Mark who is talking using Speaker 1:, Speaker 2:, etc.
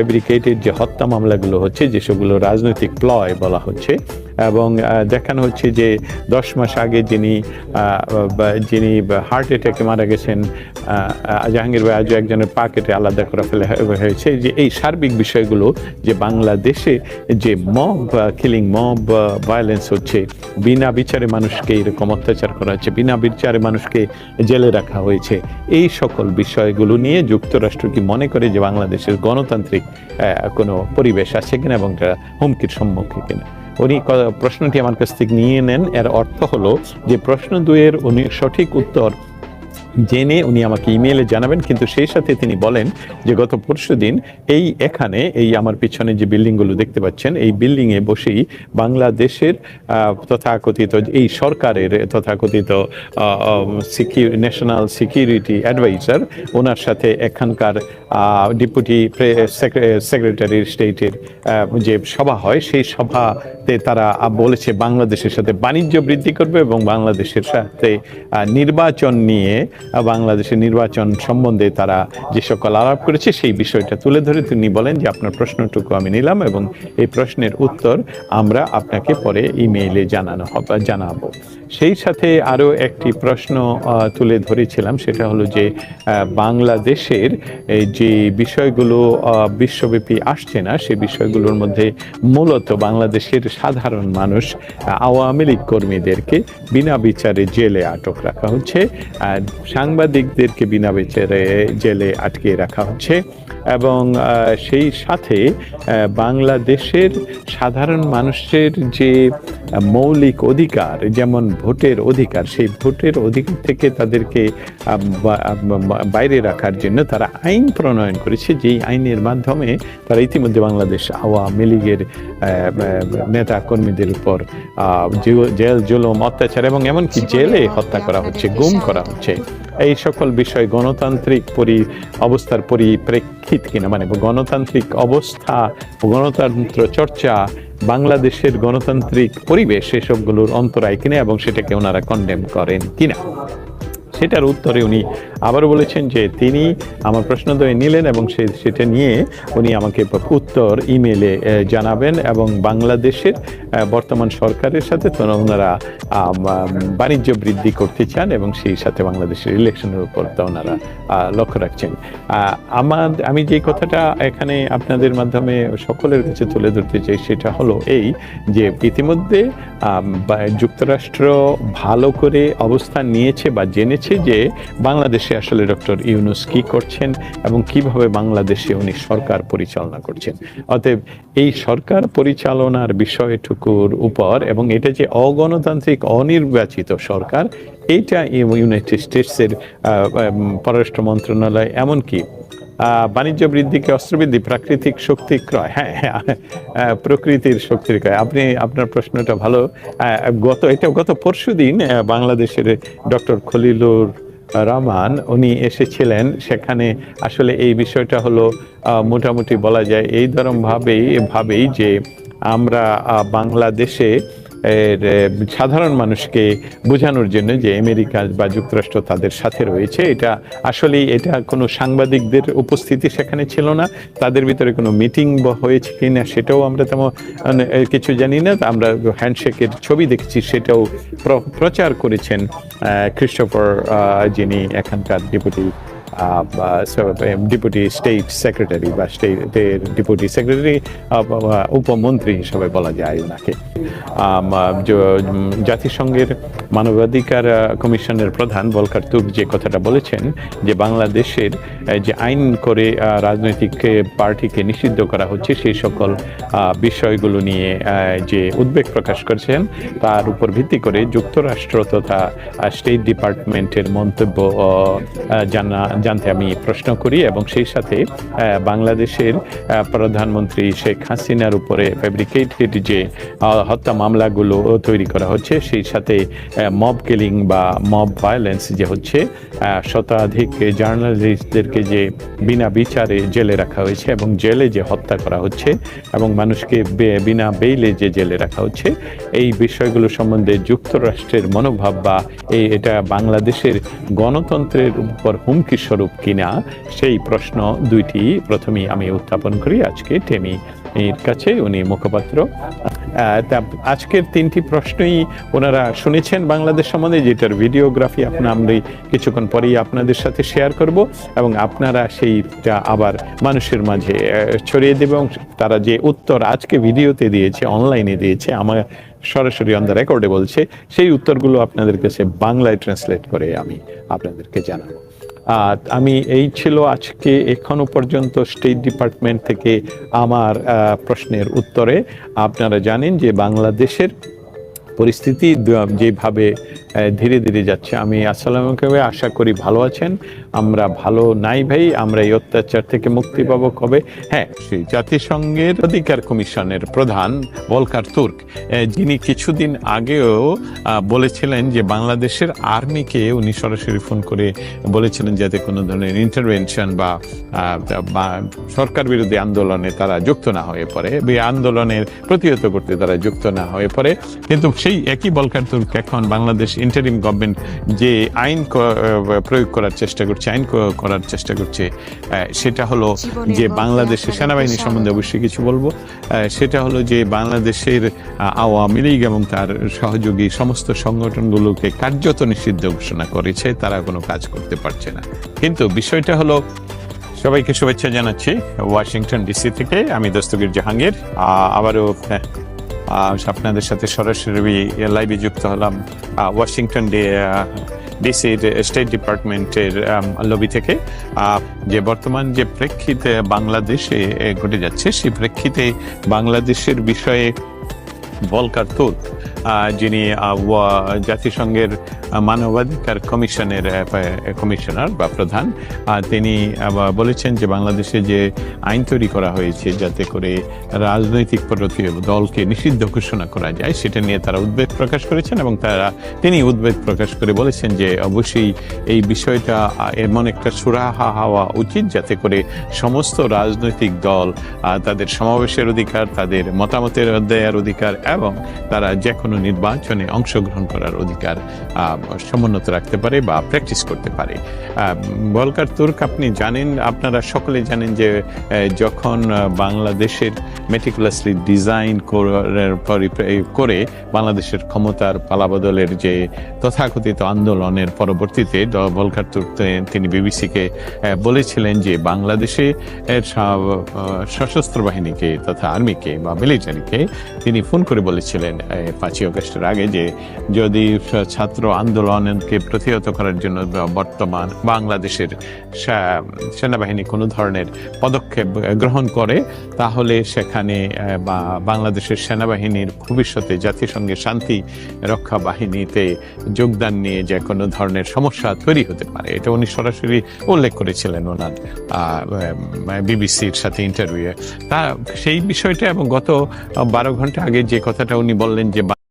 Speaker 1: Fabricated যে হত্যা মামলাগুলো হচ্ছে যেসবগুলো রাজনৈতিক প্লয় বলা হচ্ছে এবং দেখানো হচ্ছে যে দশ মাস আগে যিনি যিনি হার্ট অ্যাটাকে মারা গেছেন জাহাঙ্গীর ভাই আজও একজনের পা কেটে আলাদা করে ফেলে হয়েছে। যে এই সার্বিক বিষয়গুলো যে বাংলাদেশে যে মব কিলিং মব ভায়োলেন্স হচ্ছে, বিনা বিচারে মানুষকে এরকম অত্যাচার করা হচ্ছে, বিনা বিচারে মানুষকে জেলে রাখা হয়েছে, এই সকল বিষয়গুলো নিয়ে যুক্তরাষ্ট্র কি মনে করে যে বাংলাদেশের গণতান্ত্রিক কোনো পরিবেশ আছে কিনা এবং এটা হুমকির সম্মুখীন কিনা? উনি প্রশ্নটি আমার কাছ থেকে নিয়ে নেন। এর অর্থ হলো যে প্রশ্ন দুয়ের উনি সঠিক উত্তর জেনে উনি আমাকে ইমেলে জানাবেন, কিন্তু সেই সাথে তিনি বলেন যে গত পরশু দিন এই এখানে এই আমার পিছনে যে বিল্ডিংগুলো দেখতে পাচ্ছেন, এই বিল্ডিংয়ে বসেই বাংলাদেশের তথাকথিত এই সরকারের তথাকথিত ন্যাশনাল সিকিউরিটি অ্যাডভাইজার, ওনার সাথে এখানকার ডেপুটি সেক্রেটারি স্টেটের যে সভা হয়, সেই সভাতে তারা বলেছে বাংলাদেশের সাথে বাণিজ্য বৃদ্ধি করবে এবং বাংলাদেশের সাথে নির্বাচন নিয়ে বাংলাদেশের নির্বাচন সম্বন্ধে তারা যে সকল আলাপ করেছে, সেই বিষয়টা তুলে ধরে তিনি বলেন যে আপনার প্রশ্নটুকু আমি নিলাম এবং এই প্রশ্নের উত্তর আমরা আপনাকে পরে ইমেইলে জানানো হবে, জানাব। সেই সাথে আরও একটি প্রশ্ন তুলে ধরেছিলাম, সেটা হলো যে বাংলাদেশের যে বিষয়গুলো বিশ্বব্যাপী আসছে না, সে বিষয়গুলোর মধ্যে মূলত বাংলাদেশের সাধারণ মানুষ আওয়ামী লীগ কর্মীদেরকে বিনা বিচারে জেলে আটক রাখা হচ্ছে, আর সাংবাদিকদেরকে বিনা বিচারে জেলে আটকে রাখা হচ্ছে। এবং সেই সাথে বাংলাদেশের সাধারণ মানুষের যে মৌলিক অধিকার, যেমন ভোটের অধিকার, সেই ভোটের অধিকার থেকে তাদেরকে বাইরে রাখার জন্য তারা আইন প্রণয়ন করেছে, যেই আইনের মাধ্যমে তারা ইতিমধ্যে বাংলাদেশ আওয়ামী লীগের নেতা কর্মীদের উপর জেল, জুলুম, অত্যাচার এবং এমনকি জেলে হত্যা করা হচ্ছে, গুম করা হচ্ছে। এই সকল বিষয় গণতান্ত্রিক পরি, অবস্থার পরিপ্রেক্ষিত কিনা মানে গণতান্ত্রিক অবস্থা, গণতন্ত্র চর্চা, বাংলাদেশের গণতান্ত্রিক পরিবেশ, এসবগুলোর অন্তরায় কিনা এবং সেটাকে ওনারা কন্ডেম করেন কিনা। সেটার উত্তরে উনি আবার বলেছেন যে তিনি আমার প্রশ্নদ্বয় নিলেন এবং সে সেটা নিয়ে উনি আমাকে উত্তর ইমেলে জানাবেন এবং বাংলাদেশের বর্তমান সরকারের সাথে ওনারা বাণিজ্য বৃদ্ধি করতে চান এবং সেই সাথে বাংলাদেশের ইলেকশনের উপর তো ওনারা লক্ষ্য রাখছেন। আমার, আমি যে কথাটা এখানে আপনাদের মাধ্যমে সকলের কাছে তুলে ধরতে চাই সেটা হলো এই যে ইতিমধ্যে যুক্তরাষ্ট্র ভালো করে অবস্থান নিয়েছে বা জেনেছে যে বাংলাদেশে আসলে ডক্টর ইউনুস কি করছেন এবং কীভাবে বাংলাদেশে উনি সরকার পরিচালনা করছেন। অতএব এই সরকার পরিচালনার বিষয়টুকুর উপর এবং এটা যে অগণতান্ত্রিক, অনির্বাচিত সরকার, এইটা ইউনাইটেড স্টেটসের পররাষ্ট্র মন্ত্রণালয়, এমনকি বাণিজ্য বৃদ্ধিকে অস্ত্রবৃদ্ধি, প্রাকৃতিক শক্তি ক্রয়। হ্যাঁ হ্যাঁ প্রকৃতির শক্তির ক্রয়। আপনি আপনার প্রশ্নটা ভালো। গত, এটা গত পরশু দিন বাংলাদেশের ডক্টর খলিলুর রহমান, উনি এসেছিলেন। সেখানে আসলে এই বিষয়টা হলো মোটামুটি বলা যায় এই ধরম ভাবেই যে আমরা বাংলাদেশে সাধারণ মানুষকে বোঝানোর জন্য যে আমেরিকা বা যুক্তরাষ্ট্র তাদের সাথে রয়েছে। এটা আসলেই এটা কোনো সাংবাদিকদের উপস্থিতি সেখানে ছিল না। তাদের ভিতরে কোনো মিটিং হয়েছে কি না সেটাও আমরা তেমন মানে, কিছু জানি না। আমরা হ্যান্ডশেকের ছবি দেখছি সেটাও প্র- প্রচার করেছেন আহ, যিনি এখানকার ডেপুটি ডেপুটি স্টেট সেক্রেটারি বা স্টেটের ডেপুটি সেক্রেটারি উপমন্ত্রী হিসেবে বলা যায় ওনাকে। জাতিসংঘের মানবাধিকার কমিশনের প্রধান বলকার তুক যে কথাটা বলেছেন, যে বাংলাদেশের যে আইন করে রাজনৈতিক পার্টিকে নিষিদ্ধ করা হচ্ছে, সেই সকল বিষয়গুলো নিয়ে যে উদ্বেগ প্রকাশ করেছেন, তার উপর ভিত্তি করে যুক্তরাষ্ট্র তথা স্টেট ডিপার্টমেন্টের মন্তব্য জানা জানতে আমি প্রশ্ন করি এবং সেই সাথে বাংলাদেশের প্রধানমন্ত্রী শেখ হাসিনার উপরে ফেব্রিকেটেড যে হত্যা মামলাগুলো তৈরি করা হচ্ছে, সেই সাথে মব কিলিং বা মব ভায়োলেন্স যে হচ্ছে শতাধিক জার্নালিস্টদেরকে যে বিনা বিচারে জেলে রাখা হয়েছে এবং জেলে যে হত্যা করা হচ্ছে এবং মানুষকে বিনা বেইলে যে জেলে রাখা হচ্ছে, এই বিষয়গুলো সম্বন্ধে যুক্তরাষ্ট্রের মনোভাব বা এই এটা বাংলাদেশের গণতন্ত্রের উপর হুমকি স্বরূপ কিনা? সেই প্রশ্ন দুইটি প্রথমেই আমি উত্থাপন করি। আজকে টেমি এর কাছে উনি মুখপাত্র। আজকের তিনটি প্রশ্নই ওনারা শুনেছেন বাংলাদেশ সম্বন্ধে, যেটার ভিডিওগ্রাফি আপনার আমরা কিছুক্ষণ পরেই আপনাদের সাথে শেয়ার করব এবং আপনারা সেইটা আবার মানুষের মাঝে ছড়িয়ে দেবে এবং তারা যে উত্তর আজকে ভিডিওতে দিয়েছে, অনলাইনে দিয়েছে, আমার সরাসরি অন দ্য রেকর্ডে বলছে, সেই উত্তরগুলো আপনাদের কাছে বাংলায় ট্রান্সলেট করে আমি আপনাদেরকে জানাব। আমি এই ছিল আজকে এখনও পর্যন্ত স্টেট ডিপার্টমেন্ট থেকে আমার প্রশ্নের উত্তরে। আপনারা জানেন যে বাংলাদেশের পরিস্থিতি যেভাবে ধীরে ধীরে যাচ্ছে। আমি আসসালাম আশা করি ভালো আছেন। আমরা ভালো নাই ভাই, আমরা এই অত্যাচার থেকে মুক্তি পাবো কবে? হ্যাঁ সেই জাতিসংঘের অধিকার কমিশনের প্রধান ভলকার তুর্ক যিনি কিছুদিন আগেও বলেছিলেন যে বাংলাদেশের আর্মিকে উনি সরাসরি ফোন করে বলেছিলেন যাতে কোনো ধরনের ইন্টারভেনশন বা সরকার বিরোধী আন্দোলনে তারা যুক্ত না হয়ে পড়ে আন্দোলনের প্রতিহত করতে তারা যুক্ত না হয়ে পড়ে। কিন্তু সেই একই বলকার তুর্ক এখন বাংলাদেশ ইন্টারিম গভর্নমেন্ট যে আইন প্রয়োগ করার চেষ্টা করছে আইন করার চেষ্টা করছে সেটা হলো যে বাংলাদেশের সেনাবাহিনী সম্বন্ধে অবশ্যই কিছু বলব। সেটা হলো যে বাংলাদেশের আওয়ামী লীগ এবং তার সহযোগী সমস্ত সংগঠনগুলোকে কার্যত নিষিদ্ধ ঘোষণা করেছে তারা কোনো কাজ করতে পারছে না। কিন্তু বিষয়টা হলো সবাইকে শুভেচ্ছা জানাচ্ছি ওয়াশিংটন ডিসি থেকে আমি দস্তগীর জাহাঙ্গীর আহ, আবারও আহ, আপনাদের সাথে সরাসরি লাইভে যুক্ত হলাম ওয়াশিংটন ডি ডিসির স্টেট ডিপার্টমেন্টের লবি থেকে। যে বর্তমান যে প্রেক্ষিতে বাংলাদেশে ঘটে যাচ্ছে, সেই প্রেক্ষিতে বাংলাদেশের বিষয়ে বলকার তুল যিনি জাতিসংঘের মানবাধিকার কমিশনের কমিশনার বা প্রধান তিনি বলেছেন যে বাংলাদেশে যে আইন তৈরি করা হয়েছে যাতে করে রাজনৈতিক দলকে নিষিদ্ধ ঘোষণা করা যায়, সেটা নিয়ে তারা উদ্বেগ প্রকাশ করেছেন এবং তারা, তিনি উদ্বেগ প্রকাশ করে বলেছেন যে অবশ্যই এই বিষয়টা এমন একটা সুরাহা হওয়া উচিত যাতে করে সমস্ত রাজনৈতিক দল তাদের সমাবেশের অধিকার, তাদের মতামতের দেওয়ার অধিকার এবং তারা যে কোনো নির্বাচনে অংশগ্রহণ করার অধিকার সমুন্নত রাখতে পারে বা প্র্যাকটিস করতে পারে। বলকার তুর্ক, আপনি জানেন, আপনারা সকলে জানেন যে যখন বাংলাদেশের মেটিকুলাসলি ডিজাইন করে বাংলাদেশের ক্ষমতার পালাবদলের যে তথাকথিত আন্দোলনের পরবর্তীতে ভলকার তুর্ক তিনি বিবিসিকে বলেছিলেন যে বাংলাদেশে সশস্ত্র বাহিনীকে তথা আর্মিকে বা মিলিটারিকে তিনি ফোন করে বলেছিলেন পাঁচই অগস্টের আগে যে, যদি ছাত্র আন্দোলনকে প্রতিহত করার জন্য বর্তমান বাংলাদেশের সেনাবাহিনী কোনো ধরনের পদক্ষেপ গ্রহণ করে, তাহলে সেখানে বা বাংলাদেশের সেনাবাহিনীর ভবিষ্যতে জাতিসংঘের শান্তি রক্ষা বাহিনীতে যোগদান নিয়ে যে কোনো ধরনের সমস্যা তৈরি হতে পারে, এটা উনি সরাসরি উল্লেখ করেছিলেন ওনার বিবিসির সাথে ইন্টারভিউয়ে তা সেই বিষয়টা এবং গত বারো ঘণ্টা আগে যে কথাটা উনি বললেন যে